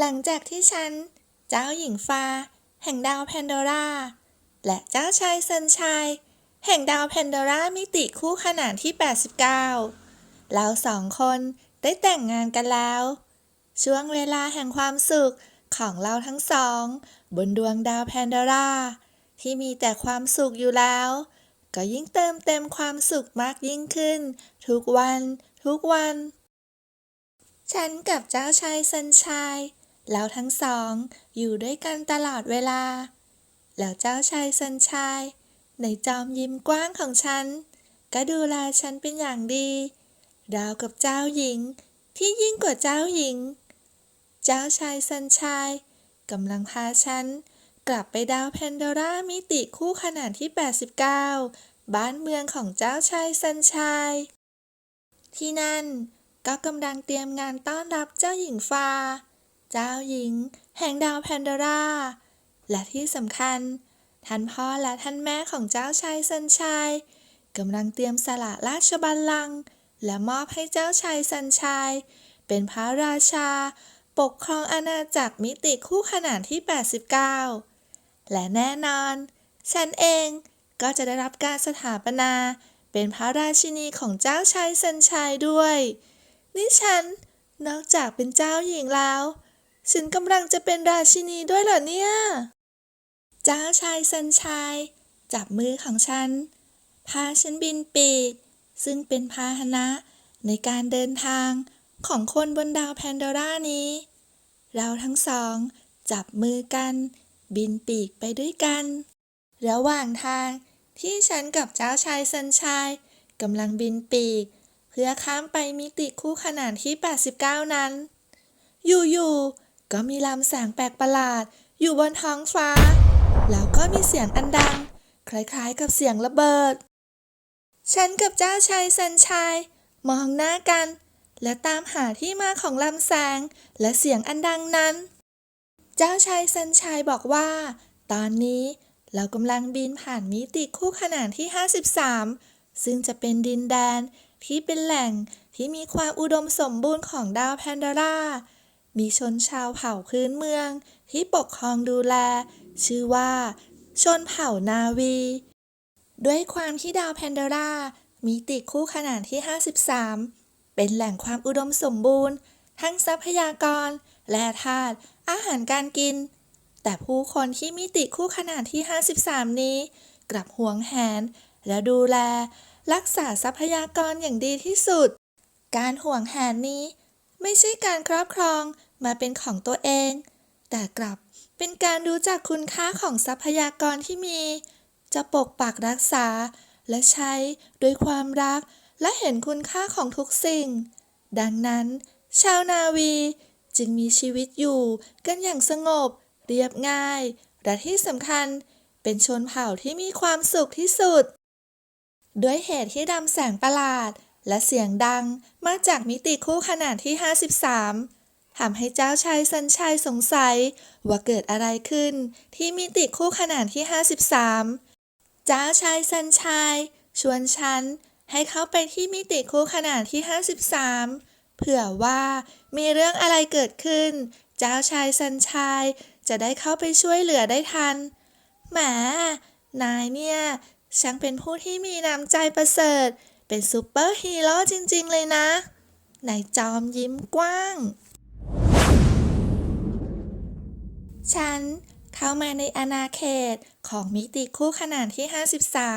หลังจากที่ฉัน เจ้าหญิงฟ้า แห่งดาวแพนโดราและเจ้าชายซันชัย แห่งดาวแพนโดรามิติคู่ขนานที่ 89 เราสองคนได้แต่งงานกันแล้ว ช่วงเวลาแห่งความสุขของเราทั้งสอง บนดวงดาวแพนโดราที่มีแต่ความสุขอยู่แล้ว ก็ยิ่งเติมเต็มความสุขมากยิ่งขึ้น ทุกวัน ทุกวัน ฉันกับเจ้าชายซันชัย เราทั้งสองอยู่ด้วยกันตลอดเวลา แล้วเจ้าชายซันชัยในจอมยิ้มกว้างของฉัน ก็ดูแลฉันเป็นอย่างดีราวกับเจ้าหญิงที่ยิ่งกว่าเจ้าหญิง เจ้าชายซันชัยกำลังพาฉัน กลับไปดาวแพนโดรามิติคู่ขนาดที่ 89 บ้านเมืองของเจ้าชายซันชัยที่นั่นก็กำลังเตรียมงานต้อนรับเจ้าหญิงฟ้า เจ้าหญิง แห่งดาวแพนโดราและที่สำคัญ ท่านพ่อและท่านแม่ของเจ้าชายซันชัยกำลังเตรียมสละราชบัลลังก์และมอบให้เจ้าชายซันชัยเป็นพระราชา ปกครองอาณาจักรมิติคู่ขนานที่ 89 และแน่นอน ฉันเองก็จะได้รับการสถาปนาเป็นพระราชินีของเจ้าชายซันชัยด้วย นี่ฉันนอกจากเป็นเจ้าหญิงแล้ว ฉันกำลังจะเป็นราชินีด้วยเหรอเนี่ย จ้าชายซันชัยจับมือของฉัน พาฉันบินปีก ซึ่งเป็นพาหนะในการเดินทางของคนบนดาวแพนโดรานี้ เราทั้งสอง จับมือกัน บินปีกไปด้วยกัน ระหว่างทางที่ฉันกับเจ้าชายซันชัยกำลังบินปีก เพื่อข้ามไปมิติคู่ขนานที่ 89 นั้น อยู่ๆ ก็มีลำแสงแปลกประหลาด อยู่บนท้องฟ้า แล้วก็มีเสียงอันดัง คล้ายๆกับเสียงระเบิด ฉันกับเจ้าชายซันชัยมองหน้ากัน และตามหาที่มาของลำแสงและเสียงอันดังนั้น เจ้าชายซันชัยบอกว่า ตอนนี้เรากำลังบินผ่านมิติคู่ขนานที่ 53 ซึ่งจะเป็นดินแดนที่เป็นแหล่งที่มีความอุดมสมบูรณ์ของดาวแพนโดรา มีชนชาวเผ่าพื้นเมือง ที่ปกครองดูแล ชื่อว่า ชนเผ่านาวี ด้วยความที่ดาวแพนโดรา มีติคู่ขนานที่ 53 เป็นแหล่งความอุดมสมบูรณ์ ทั้งทรัพยากร และธาตุอาหารการกิน แต่ผู้คนที่มีติคู่ขนานที่ 53 นี้ กลับหวงแหน และดูแล รักษาทรัพยากรอย่างดีที่สุด การห่วงแหนนี้ ไม่ใช่การครอบครองมาเป็นของตัวเอง แต่กลับเป็นการรู้จักคุณค่าของทรัพยากรที่มี จะปกปักรักษา และใช้ด้วยความรักและเห็นคุณค่าของทุกสิ่ง ดังนั้น ชาวนาวีจึงมีชีวิตอยู่กันอย่างสงบ เรียบง่าย และที่สำคัญเป็นชนเผ่าที่มีความสุขที่สุด ด้วยเหตุที่ดำแสงประหลาด และเสียงดังมาจากมิติคู่ขนาดที่ 53ทำให้เจ้าชายสันชัยสงสัย ว่าเกิดอะไรขึ้นที่มิติคู่ขนาดที่ 53 เจ้าชายสันชัยชวนฉันให้เข้าไปที่มิติคู่ขนาดที่ 53 เผื่อว่ามีเรื่องอะไรเกิดขึ้น เจ้าชายสันชัยจะได้เข้าไปช่วยเหลือได้ทันแหมนายเนี่ยช่างเป็นผู้ที่มีน้ำใจประเสริฐ เป็นซูเปอร์ฮีโร่จริง ๆ เลยนะนายจอมยิ้มกว้าง ฉันเข้ามาในอาณาเขตของมิติคู่ขนานที่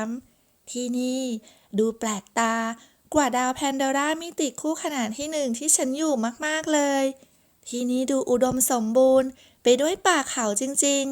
53 ที่นี่ดูแปลกตากว่าดาวแพนโดรามิติคู่ขนานที่หนึ่งที่ฉันอยู่มากๆเลย ที่นี่ดูอุดมสมบูรณ์ไปด้วยป่าเขาจริง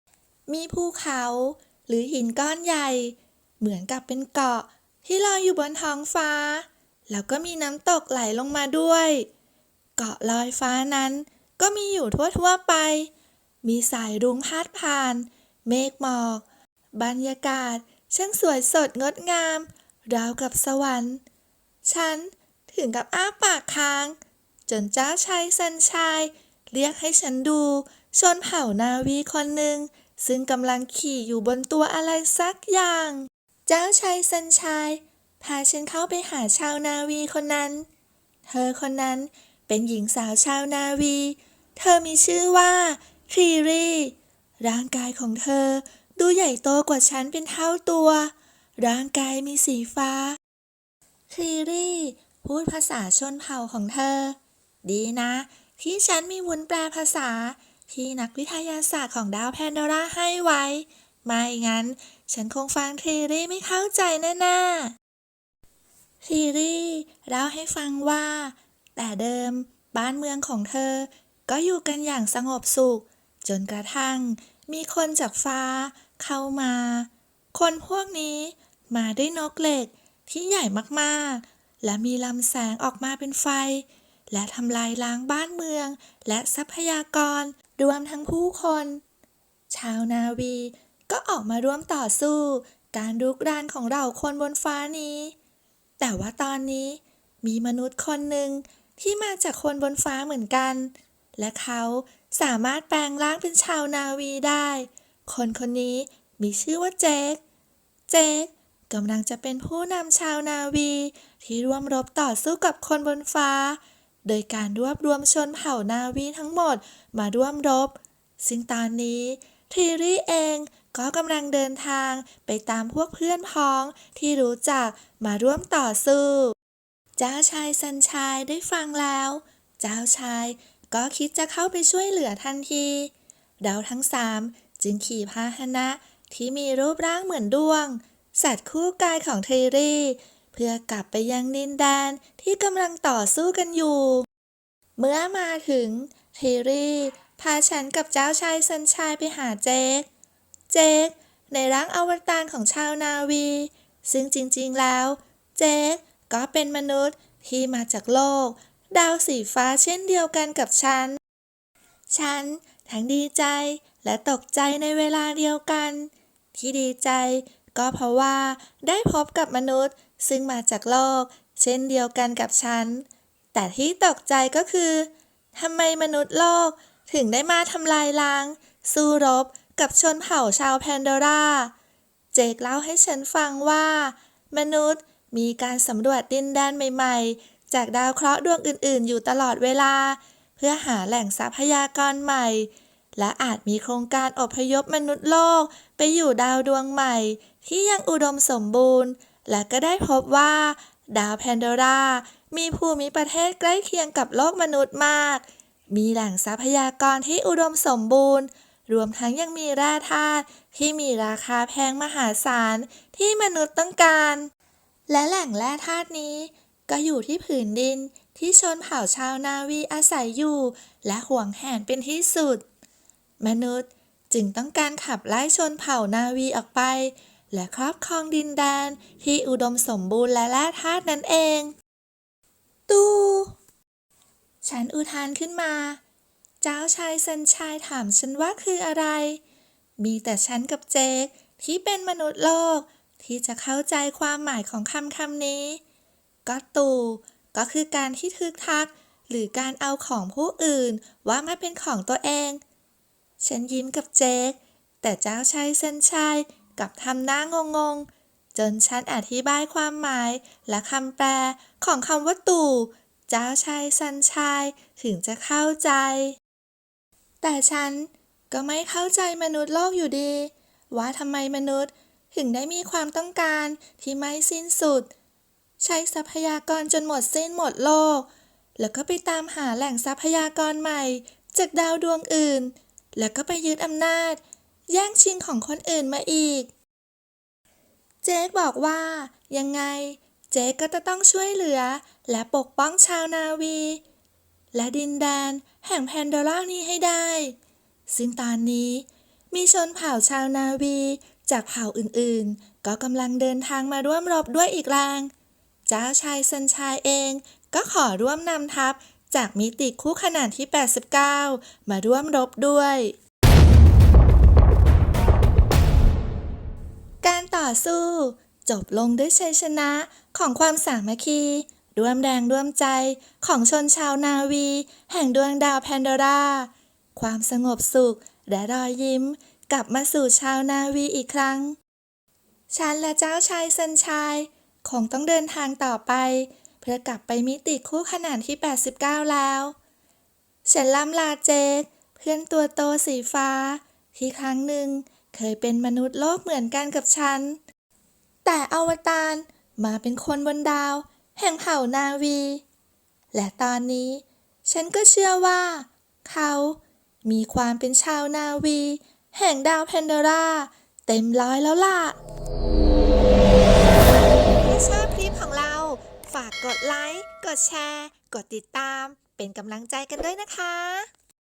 ๆ มีภูเขาหรือหินก้อนใหญ่ เหมือนกับเป็นเกาะ ที่ลอยอยู่บนท้องฟ้า แล้วก็มีน้ำตกไหลลงมาด้วย เกาะลอยฟ้านั้นก็มีอยู่ทั่วๆไป มีสายรุ้งพาดผ่าน เมฆหมอก บรรยากาศช่างสวยสดงดงาม ราวกับสวรรค์ ฉันถึงกับอ้าปากค้าง จนเจ้าชายสันชัยเรียกให้ฉันดูชนเผ่านาวีคนหนึ่ง ซึ่งกำลังขี่อยู่บนตัวอะไรสักอย่าง เจ้าชายสันชัยพาฉันเข้าไปหาชาวนาวีคนนั้น เธอคนนั้นเป็นหญิงสาวชาวนาวี เธอมีชื่อว่าทรีรีร่างกายของเธอดูใหญ่โตกว่าฉันเป็นเท่าตัว ร่างกายมีสีฟ้าทรีรีพูดภาษาชนเผ่าของเธอ ดีนะ ที่ฉันมีวุ้นแปลภาษาที่นักวิทยาศาสตร์ของดาวแพนโดราให้ไว้ ไม่งั้น ฉันคงฟังทีรี่ไม่เข้าใจแน่ๆทีรี่เล่าให้ฟังว่า แต่เดิมบ้านเมืองของเธอ ก็อยู่กันอย่างสงบสุข จนกระทั่ง มีคนจากฟ้าเข้ามา คนพวกนี้มาด้วยนกเหล็กที่ใหญ่มากๆ และมีลำแสงออกมาเป็นไฟ และทำลายล้างบ้านเมือง และทรัพยากรรวมทั้งผู้คน ชาวนาวี ก็ออกมาร่วมต่อสู้ การรุกรานของเราคนบนฟ้านี้ แต่ว่าตอนนี้มีมนุษย์คนหนึ่งที่มาจากคนบนฟ้าเหมือนกัน และเขาสามารถแปลงร่างเป็นชาวนาวีได้ คนคนนี้มีชื่อว่าเจค เจคกำลังจะเป็นผู้นำชาวนาวีที่ร่วมรบต่อสู้กับคนบนฟ้า โดยการรวบรวมชนเผ่านาวีทั้งหมดมาร่วมรบ ซึ่งตอนนี้ทีรี่เอง ก็กำลังเดินทางไปตามพวกเพื่อนพ้องที่รู้จักมาร่วมต่อสู้ เจ้าชายสันชายได้ฟังแล้ว เจ้าชายก็คิดจะเข้าไปช่วยเหลือทันที เราทั้งสามจึงขี่พาหนะที่มีรูปร่างเหมือนดวง สัตว์คู่กายของเทรี่ เพื่อกลับไปยังดินแดนที่กำลังต่อสู้กันอยู่ เมื่อมาถึงเทรี่พาฉันกับเจ้าชายสันชายไปหาเจค เจคในร่างอวตารของชาวนาวี ซึ่งจริงๆแล้ว เจคก็เป็นมนุษย์ที่มาจากโลก ดาวสีฟ้าเช่นเดียวกันกับฉัน ฉันทั้งดีใจและตกใจในเวลาเดียวกัน ที่ดีใจก็เพราะว่าได้พบกับมนุษย์ซึ่งมาจากโลก เช่นเดียวกันกับฉัน แต่ที่ตกใจก็คือทำไมมนุษย์โลกถึงได้มาทำลายล้าง สู้รบ กับชนเผ่าชาวแพนโดราเจคเล่าให้ฉันฟังว่า มนุษย์มีการสำรวจดินแดนใหม่ ๆ จากดาวเคราะห์ดวงอื่นๆ อยู่ตลอดเวลา เพื่อหาแหล่งทรัพยากรใหม่ และอาจมีโครงการอพยพมนุษย์โลกไปอยู่ดาวดวงใหม่ ที่ยังอุดมสมบูรณ์ และก็ได้พบว่า ดาวแพนโดรามีภูมิประเทศใกล้เคียงกับโลกมนุษย์มาก มีแหล่งทรัพยากรที่อุดมสมบูรณ์ รวมทั้งยังมีแร่ธาตุที่มีราคาแพงมหาศาลที่มนุษย์ต้องการ และแหล่งแร่ธาตุนี้ก็อยู่ที่ผืนดินที่ชนเผ่าชาวนาวีอาศัยอยู่ และห่วงแหนเป็นที่สุด มนุษย์จึงต้องการขับไล่ชนเผ่านาวีออกไป และครอบครองดินแดนที่อุดมสมบูรณ์และแร่ธาตุนั่นเอง ตู ฉันอุทานขึ้นมา จ้าชายสันชายถามฉันว่าคืออะไร มีแต่ฉันกับเจคที่เป็นมนุษย์โลก ที่จะเข้าใจความหมายของคำคำนี้ ก็ตูก็คือการที่ทึกทัก หรือการเอาของผู้อื่นว่ามาเป็นของตัวเอง ฉันยิ้มกับเจค แต่เจ้าชายสันชายกับทำหน้างงงๆจนฉันอธิบายความหมายและคำแปลของคำว่าตู่ เจ้าชายสันชายถึงจะเข้าใจ แต่ฉันก็ไม่เข้าใจมนุษย์โลกอยู่ดี ว่าทำไมมนุษย์ถึงได้มีความต้องการที่ไม่สิ้นสุด ใช้ทรัพยากรจนหมดสิ้นหมดโลก แล้วก็ไปตามหาแหล่งทรัพยากรใหม่ จากดาวดวงอื่น แล้วก็ไปยึดอำนาจ แย่งชิงของคนอื่นมาอีก เจคบอกว่า ยังไง เจคก็จะต้องช่วยเหลือ และปกป้องชาวนาวี และดินแดนแห่งแพนโดรานี้ให้ได้ ซึ่งตอนนี้มีชนเผ่าชาวนาวี จากเผ่าอื่นๆ ก็กำลังเดินทางมาร่วมรบด้วยอีกแรงเจ้าชายสันชายเองก็ขอร่วมนำทัพจากมิติคู่ขนานที่ 89 มาร่วมรบด้วย การต่อสู้จบลงด้วยชัยชนะของความสามัคคี ร่วมแรงร่วมใจของชนชาวนาวี แห่งดวงดาวแพนโดรา ความสงบสุข และรอยยิ้ม กลับมาสู่ชาวนาวีอีกครั้ง ฉันและเจ้าชายสันชายคงต้องเดินทางต่อไป เพื่อกลับไปมิติคู่ขนานที่ 89 แล้ว ฉันล่ำลาเจคเพื่อนตัวโตสีฟ้า ที่ครั้งหนึ่งเคยเป็นมนุษย์โลกเหมือนกันกับฉัน แต่อวตารมาเป็นคนบนดาว แห่งเผ่านาวี และตอนนี้ ฉันก็เชื่อว่า เขามีความเป็นชาวนาวี แห่งดาวแพนโดรา เต็มร้อยแล้วล่ะถ้าชอบคลิปของเรา ฝากกดไลค์ กดแชร์ กดติดตาม เป็นกำลังใจกันด้วยนะคะ